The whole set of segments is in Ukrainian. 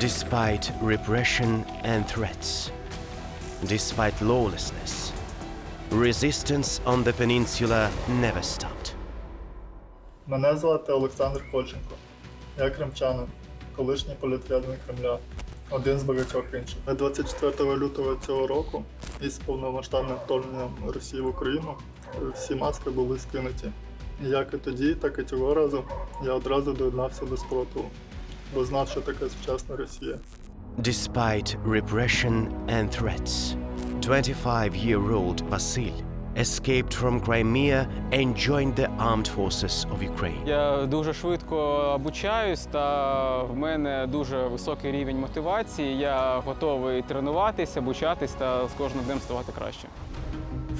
Despite repression and threats, despite lawlessness, resistance on the peninsula never stopped. Мене звати Олександр Кольченко. Я кримчанин, колишній політв'язник Кремля, один з багатьох інших. 24 лютого цього року, із повномасштабним вторгненням Росії в Україну, всі маски були скинуті. Як і тоді, так і цього разу я одразу доєднався до спротиву, бо знав, що таке сучасна Росія. Despite repression and threats, 25-year-old Vasil escaped from Crimea and joined the armed forces of Ukraine. Я дуже швидко обучаюсь, та в мене дуже високий рівень мотивації. Я готовий тренуватись, обучатись та з кожним днем ставати краще.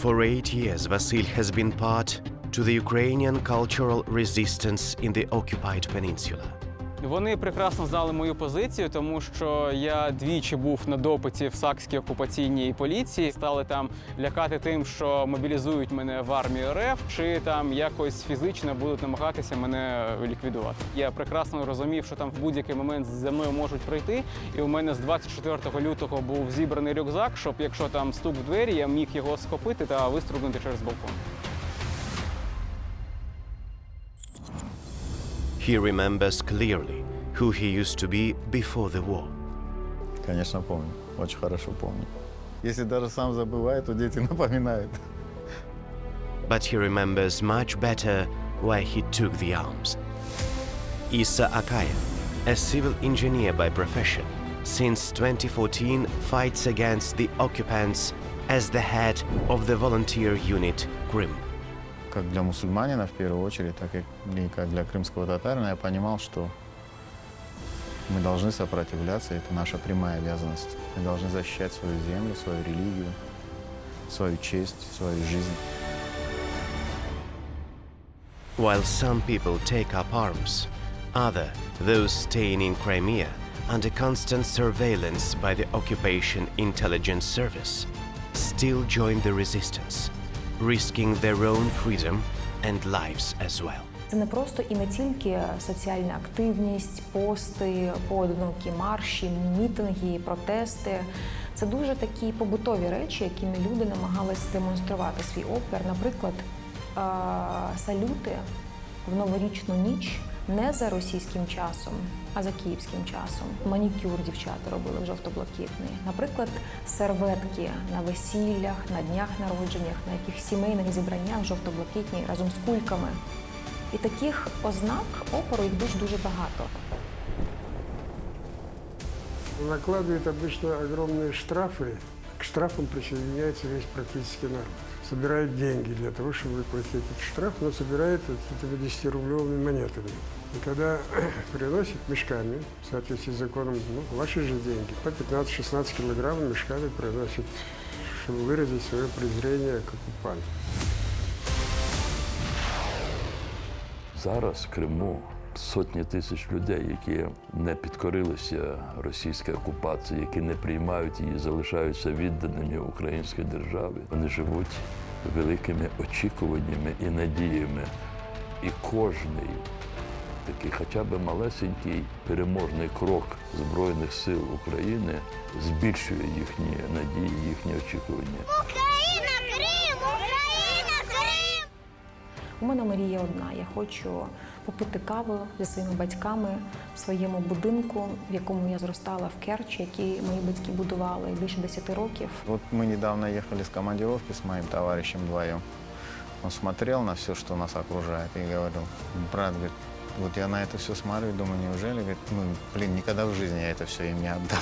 For eight years, Vasil has been part to the Ukrainian cultural resistance in the occupied peninsula. Вони прекрасно знали мою позицію, тому що я двічі був на допиті в Сакській окупаційній поліції. Стали там лякати тим, що мобілізують мене в армію РФ, чи там якось фізично будуть намагатися мене ліквідувати. Я прекрасно розумів, що там в будь-який момент за мною можуть прийти. І у мене з 24 лютого був зібраний рюкзак, щоб якщо там стук в двері, я міг його схопити та вистрибнути через балкон. He remembers clearly who he used to be before the war. Конечно, помню. Очень хорошо помню. Если даже сам забываю, то дети напоминают. But he remembers much better why he took the arms. Issa Akayev, a civil engineer by profession, since 2014 fights against the occupants as the head of the volunteer unit Krim. Как для мусульманина в первую очередь, так и и как для крымского татарина я понимал, что мы должны сопротивляться, это наша прямая обязанность. Мы должны защищать свою землю, свою религию, свою честь, свою жизнь. While some people take up arms, other, those staying in Crimea, under constant surveillance by the occupation intelligence service, still join the resistance, risking their own freedom and lives as well. Це не просто і не тільки соціальна активність, пости, поодинокі марші, мітинги, протести. Це дуже такі побутові речі, якими люди намагались демонструвати свій опір. Наприклад, салюти в новорічну ніч не за російським часом, а за київським часом. Манікюр дівчата робили в жовто-блакитний. Наприклад, серветки на весіллях, на днях народженнях, на яких сімейних зібраннях жовто-блакитні разом з кульками. І таких ознак опору їх дуже дуже багато. Накладывают обычно огромные штрафы. К штрафам присоединяется весь практически народ. Собирают деньги для того, чтобы выплатить этот штраф, но собирают вот этими 10-рублевыми монетами. И когда приносят мешками, в соответствии с законом, ну, ваши же деньги, по 15-16 килограмм мешками приносят, чтобы выразить свое презрение к оккупанту. Зараз в Криму сотні тисяч людей, які не підкорилися російській окупації, які не приймають її, залишаються відданими українській державі. Вони живуть великими очікуваннями і надіями. І кожний такий, хоча б малесенький переможний крок Збройних сил України збільшує їхні надії, їхні очікування. Україна, Крим! Україна, Крим! У мене мрія одна. Я хочу попити каву зі своїми батьками в своєму будинку, в якому я зростала в Керчі, який мої батьки будували більше 10 років. Вот мы недавно ехали с командировки с моим товарищем вдвоем. Он смотрел на все, что нас окружает, и говорил, брат, говорит, вот я на это все смотрю и думаю, неужели, говорит, ну, блин, никогда в жизни я это все им не отдам.